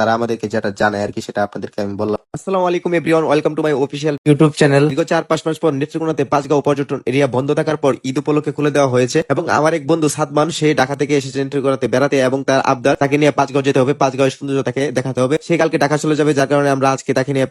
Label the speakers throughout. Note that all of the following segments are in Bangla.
Speaker 1: তারা আমাদেরকে যেটা জানায় আর কি সেটা আপনাদেরকে আমি বললাম। আসসালামু আলাইকুম everyone welcome to my official YouTube channel দীর্ঘ চার, পাঁচ মাস পর নেত্রকোনাতে পর্যটন এরিয়া বন্ধ থাকার পর ঈদ উপলক্ষে খুলে দেওয়া হয়েছে এবং আমার এক বন্ধু সাদমান, সে ঢাকা থেকে এসেছে নেত্রকোনাতে বেড়াতে এবং তার আবদার, তাকে নিয়ে যেতে হবে তাকে দেখাতে হবে। সে কালকে ঢাকা চলে যাবে, যার কারণে আমরা আজকে তাকে নিয়ে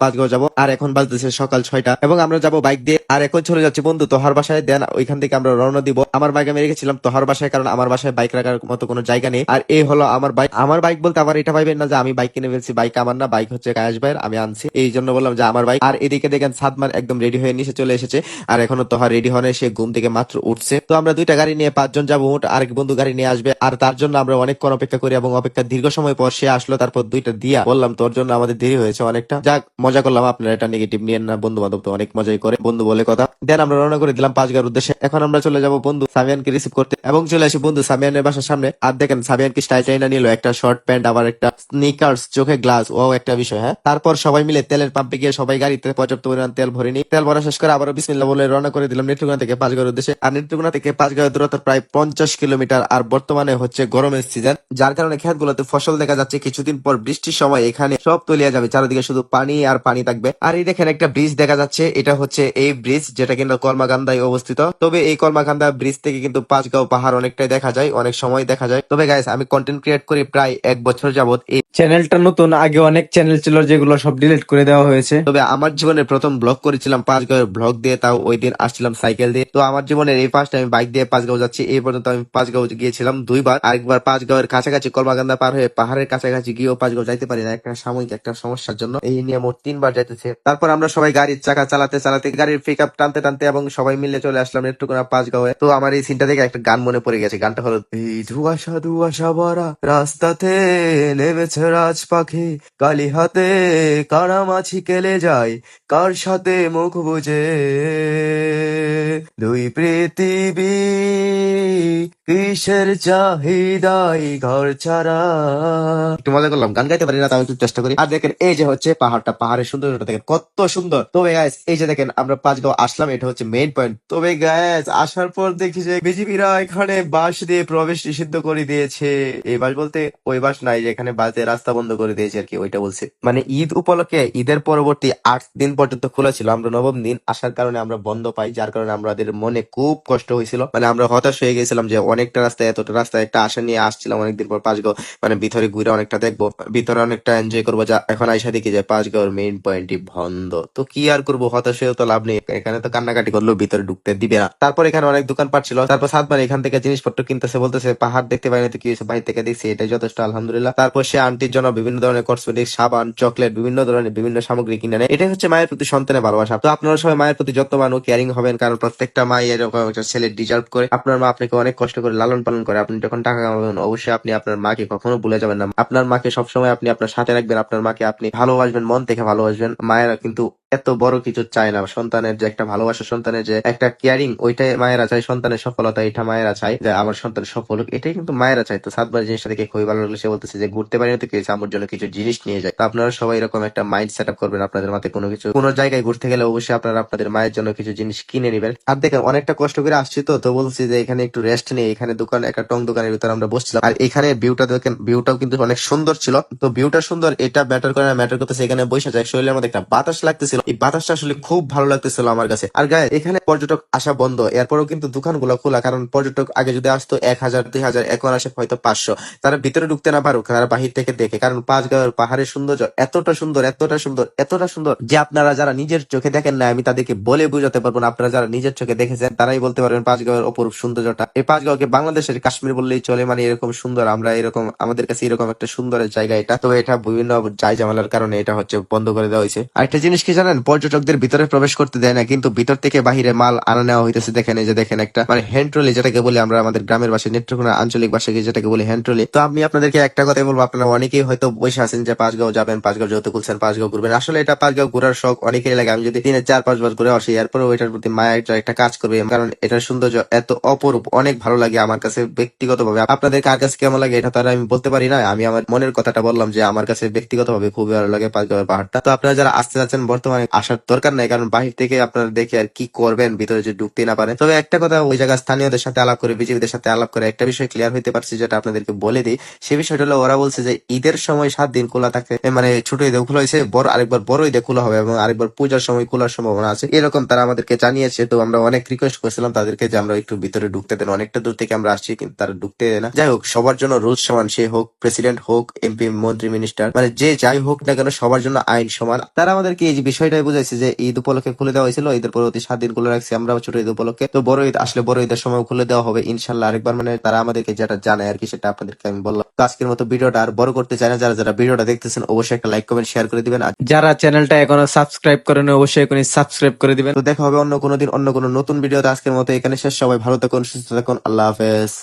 Speaker 1: আর এখন বাজতেছে সকাল ছয়টা এবং আমরা যাব বাইক দিয়ে। আর এখন চলে যাচ্ছে, বন্ধু, তোহার বাসায়। দেন ওইখান থেকে আমরা রওনা দিব। আমার বাইক আমি রেখেছিলাম তোহার বাসায়, কারণ আমার বাসায় বাইক রাখার মতো কোনো জায়গা নেই। আর এই হলো আমার বাইক। আমার বাইক বলতে আমার এটা ভাইবেন না যে আমি বাইক কিনে ফেলছি, বাইক আমার না, বাইক হচ্ছে কায়াস ভাইয়ের, আমি আনছি। এই জন্য বললাম যে আমার ভাই। আর এদিকে দেখেন সাদমান একদম রেডি হয়ে নিচে চলে এসেছে। আর এখনও তোহার রেডি হনে সে ঘুম থেকে মাত্র উঠছে। তো আমরা দুইটা গাড়ি নিয়ে পাঁচজন যাব, মোট আরেক বন্ধু গাড়ি নিয়ে আসবে। আর তার জন্য আমরা অনেকক্ষণ অপেক্ষা করি এবং অপেক্ষা দীর্ঘ সময় পর সে আসলো, তারপর দুইটা দিয়া বললাম, তোর জন্য আমাদের দেরি হয়েছে অনেকটা। যাক, মজা করলাম, আপনারা এটা নেগেটিভ নিয়েন না। বন্ধু বান্ধব তো অনেক মজাই করে। বন্ধু বলে কথা। দেন আমরা রওনা করে দিলাম পাঁচগার উদ্দেশ্যে। এখন আমরা চলে যাব বন্ধু সামিয়ানকে রিসিভ করতে। এবং চলে আসি বন্ধু সামিয়ানের বাসার সামনে। আর দেখেন সামিয়ানকে স্টাইল চাইনা নিল? একটা শর্ট প্যান্ট আবার একটা স্নিকার্স চোখে গ্লাস ও একটা বিষয় হ্যাঁ? তারপর সবাই মিলে তেলের পাম্পে গিয়ে সবাই গাড়িতে পর্যাপ্ত পরিমাণ তেল ভরে নিই তেল ভরা শেষ করে আবারও বিসমিল্লা বলে রওনা করে দিলাম নেত্রকোনা থেকে পাঁচগাঁওয়ের উদ্দেশ্যে। আর নেত্রকোনা থেকে পাঁচগাঁওয়ের দূরত্ব প্রায় পঞ্চাশ কিলোমিটার আর বর্তমানে হচ্ছে গরমের সিজন যার কারণে ক্ষেতগুলোতে ফসল দেখা যাচ্ছে কিছুদিন পর বৃষ্টির সময় এখানে সব তলিয়ে যাবে, চারিদিকে শুধু পানি আর পানি থাকবে। আর এই দেখেন একটা ব্রিজ দেখা যাচ্ছে, এটা হচ্ছে এই ব্রিজ যেটা কিন্তু কলমাকান্দায় অবস্থিত। তবে এই কলমাকান্দা ব্রিজ থেকে কিন্তু পাঁচগাঁও পাহাড় অনেকটাই দেখা যায়, অনেক সময় দেখা যায়। তবে গাইস আমি কন্টেন্ট ক্রিয়েট করি প্রায় এক বছর যাবত এই
Speaker 2: চ্যানেলটা নতুন, আগে অনেক চ্যানেল ছিল যেগুলো সব ডিলিট করে দেওয়া হয়েছে।
Speaker 1: তবে আমার জীবনের প্রথম ব্লগ করেছিলাম পাঁচগাঁওয়ের ব্লগ দিয়ে, তাও ওই দিন আসছিলাম সাইকেল দিয়ে। তো আমার জীবনের এই ফার্স্ট আমি বাইক দিয়ে পাঁচগাঁও যাচ্ছি, এই পর্যন্ত আমি পাঁচগাঁও গিয়েছিলাম দুইবার। আরেকবার পাঁচ পাঁচগাঁওয়ের কাছাকাছি কলমাকান্দা পার হয়ে পাহাড়ের কাছাকাছি গিয়েও পাঁচগাঁও যাইতে পারি না, একটা সাময়িক, একটা সমস্যার জন্য। এই নিয়ে মোট তিনবার যাইতেছে। তারপর আমরা সবাই গাড়ির চাকা চালাতে চালাতে, গাড়ির পিক আপ টানতে টানতে এবং সবাই মিলে চলে আসলাম নেত্রকোনা পাঁচগাঁওয়ে তো আমার এই সিনটা থেকে একটা গান মনে পড়ে গেছে। গানটা হলো, এই ধুয়াশা ধুয়াশা ভরা রাস্তাতে নেমেছে রাজ পাখি কালি হাতে কারামাছি কেলে যায়, কার সাথে মুখ বুঝে দুই পৃথিবী, কিসের চাহিদাই ঘর ছাড়া? মজা করলাম গান গাইতে পারি না, তাও একটু চেষ্টা করি। আর দেখেন, এই যে হচ্ছে পাহাড়টা, পাহাড়ের সৌন্দর্যটা দেখেন, কত সুন্দর। তবে গাইস এই যে দেখেন, আমরা পাঁচগাঁও আসলাম, এটা হচ্ছে মেইন পয়েন্ট তবে গাইস আসার পর দেখি যে বিজিবিরা এখানে বাস দিয়ে প্রবেশ নিষিদ্ধ করে দিয়েছে। এই বাস বলতে ওই বাস নাই যে এখানে বাসে রাস্তা বন্ধ করে দিয়েছে আর কি, ওইটা বলছে। মানে ঈদ উপলক্ষে ঈদের পরবর্তী আট দিন পর্যন্ত খোলা ছিল। আমরা নবম দিন আসার কারণে আমরা বন্ধ পাই, যার কারণে আমাদের মনে খুব কষ্ট হয়েছিল। মানে আমরা হতাশ হয়ে গেছিলাম যে অনেকটা রাস্তায়, এতটা রাস্তায় একটা আশা নিয়ে আসছিলাম অনেকদিন পর পাঁচগাঁও মানে ভিতরে ঘুরে অনেকটা দেখব, ভিতরে অনেকটা এনজয় করব। যা এখন আইসা দেখি যে পাঁচগাঁওর মেইন পয়েন্টই বন্ধ। তো কি আর করব? হতাশ হয়েও তো লাভ নেই। এখানে তো কান্নাকাটি করলেও ভিতরে ঢুকতে দিবে না। তারপর এখানে অনেক দোকানপাট ছিল। তারপর সাতবার এখান থেকে জিনিসপত্র কিনতেছে, বলতেছে, পাহাড় দেখতে পাইনি তো কি হয়েছে? বাইরে থেকে দেখছি, এটাই যথেষ্ট, আলহামদুলিল্লাহ। তারপর সে আন্টির জন্য বিভিন্ন ধরনের কসমেটিক সাবান চকলেট বিভিন্ন ধরনের বিভিন্ন সামগ্রী কিনে নেয়। এটাই হচ্ছে মায়ের প্রতি সন্তানের ভালোবাসা। তো আপনারা সবাই মায়ের প্রতি যত্নবান ও কেয়ারিং হবেন, কারণ প্রত্যেকটা মা এরকম একটা ছেলে ডিজার্ভ করে। আপনার মা আপনাকে অনেক কষ্ট করে লালন পালন করে। আপনি যখন টাকা কামাবেন, অবশ্যই আপনি আপনার মাকে কখনো ভুলে যাবেন না। আপনার মাকে সবসময় আপনি আপনার সাথে রাখবেন। আপনার মাকে আপনি ভালোবাসবেন, মন থেকে ভালোবাসবেন। মায়েরা কিন্তু এত বড় কিছু চায় না। সন্তানের যে একটা ভালোবাসা, সন্তানের যে একটা কেয়ারিং ওইটাই মায়েরা চায়, সন্তানের সফলতা এটা মায়েরা চায়, যে আমার সন্তান সফল হোক, এটাই কিন্তু মায়েরা চায়। তো সাতবার জিনিসটা দেখে খুবই ভালো লাগল। সে বলতেছে যে, ঘুরতে পারি না তো কিছু, আমার জন্য কিছু জিনিস নিয়ে যায়। তো আপনারা সবাই এরকম একটা মাইন্ড সেট আপ করবেন আপনাদের মাথায় কোনো কিছু। কোনো জায়গায় ঘুরতে গেলে অবশ্যই আপনারা আপনাদের মায়ের জন্য কিছু জিনিস কিনে নেবেন। আর দেখেন, অনেকটা কষ্ট করে আসছি তো তো বলছি যে, এখানে একটু রেস্ট নেই, এখানে দোকান, একটা টং দোকানের ভিতরে আমরা বসছিলাম। আর এখানে ভিউটা দেখেন ভিউটাও কিন্তু অনেক সুন্দর ছিল। তো ভিউটা সুন্দর, এটা ব্যাটার করে ম্যাটার করতেছে এখানে বসে যায়। শরীরের মধ্যে একটা বাতাস লাগতেছিল। এই বাতাসটা আসলে খুব ভালো লাগতেছিল আমার কাছে। আর গায়ে এখানে পর্যটক আসা বন্ধ। এরপরেও কিন্তু দোকানগুলো খোলা, কারণ পর্যটক আগে যদি আসতো এক হাজার, দুই হাজার, এখন আসে হয়তো পাঁচশো। তারা ভিতরে ঢুকতে না পারুক, তারা বাহির থেকে দেখে। কারণ পাঁচ গাঁয়ের পাহাড়ের সৌন্দর্য এতটা সুন্দর এতটা সুন্দর এতটা সুন্দর যে আপনারা যারা নিজের চোখে দেখেন না আমি তাদেরকে বলে বুঝাতে পারব না। আপনারা যারা নিজের চোখে দেখেছেন, তারাই বলতে পারবেন পাঁচ গাঁয়ের অপরূপ সৌন্দর্যটা। এই পাঁচ গাঁওকে বাংলাদেশের কাশ্মীর বললেই চলে মানে এরকম সুন্দর। আমরা এরকম, আমাদের কাছে এরকম একটা সুন্দরের জায়গা এটা। তো এটা বিভিন্ন যাই জামালার কারণে এটা হচ্ছে বন্ধ করে দেওয়া হয়েছে। আরেকটা জিনিস কি জানেন পর্যটকদের ভিতরে প্রবেশ করতে দেয় না, কিন্তু ভিতর থেকে বাহিরে মাল আনা নেওয়া হইতেছে। দেখেন এই যে দেখেন একটা মানে হ্যান্ড ট্রলি যেটাকে বলি আমরা আমাদের গ্রামের ভাষায় নেত্রকোনা আঞ্চলিক ভাষায় যেটাকে বলি হ্যান্ড ট্রলি তো আমি আপনাদেরকে একটা কথাই বলব, আপনারা অনেকেই হয়তো বসে আছেন যে পাঁচগাঁও যাবেন, পাঁচগাঁও যেহেতু খুলছেন, পাঁচগাঁও ঘুরবেন। আসলে এটা পাঁচগাঁও ঘোরার শখ অনেকেরই লাগে। আমি যদি দিনে চার পাঁচবার ঘুরে আসি এরপরে ওইটার প্রতি মায়া একটা কাজ করবে, কারণ এটার সৌন্দর্য এত অপরূপ, অনেক ভালো লাগে আমার কাছে ব্যক্তিগতভাবে। আপনাদের কার কাছে কেমন লাগে এটা তারা আমি বলতে পারি না, আমি আমার মনের কথাটা বললাম যে আমার কাছে ব্যক্তিগতভাবে খুবই ভালো লাগে পাঁচগাঁওয়ের পাহাড়টা। তো আপনারা যারা আসতে যাচ্ছেন বর্তমানে মানে আসার দরকার নাই, কারণ বাহির থেকে আপনারা দেখে আর কি করবেন, ভিতরে যে ঢুকতে না পারেন। তবে একটা কথা ওই জায়গায় স্থানীয়দের সাথে আলাপ করে, বিজেপিদের সাথে আলাপ করে একটা বিষয় ক্লিয়ার হইতে পারছি যেটা আপনাদেরকে বলে দিই। সে বিষয়টা হলো, ওরা বলছে যে ঈদের সময় সাত দিন খোলা থাকে মানে ছোট ঈদে খোলা হয়েছে, বড় আরেকবার বড় ঈদে খোলা হবে এবং আরেকবার পূজার সময় খোলার সম্ভাবনা আছে। এরকম তারা আমাদেরকে জানিয়েছে, তো আমরা অনেক রিকোয়েস্ট করেছিলাম তাদেরকে যে আমরা একটু ভিতরে ঢুকতে দেন। অনেকটা দূর থেকে আমরা আসছি, কিন্তু তারা ঢুকতে দেয় না। যাই হোক, সবার জন্য রুলস সমান, সে হোক প্রেসিডেন্ট হোক এমপি মন্ত্রী মিনিস্টার মানে যে যাই হোক না কেন, সবার জন্য আইন সমান। তারা আমাদেরকে এই যে বিষয়টাই বুঝাইছে যে ঈদ উপলক্ষে খুলে দেওয়া হয়েছিল, ঈদের পরবর্তী সাত দিন খুলে রাখছি আমরা ছোট ঈদ উপলক্ষে। তো বড় ঈদ, আসলে বড় ঈদের সময় খুলে দেওয়া হবে, ইনশাল্লাহ আরেকবার মানে তারা আমাদেরকে যেটা জানায় আর কি, সেটা আপনাদেরকে আমি বললাম। তো আজকের মতো ভিডিওটা আর বড় করতে চাই না, যারা যারা ভিডিওটা দেখতেছেন অবশ্যই একটা লাইক, কমেন্ট শেয়ার করে দিবেন। আর
Speaker 2: যারা চ্যানেলটা এখনও সাবস্ক্রাইব করেন অবশ্যই এখনই সাবস্ক্রাইব করে দিবেন।
Speaker 1: তো দেখা হবে অন্য কোনো দিন, অন্য কোনো নতুন ভিডিওতে আজকের মতো এখানে শেষ। সবাই ভালো থাকুন, সুস্থ থাকুন, আল্লাহ হাফেজ।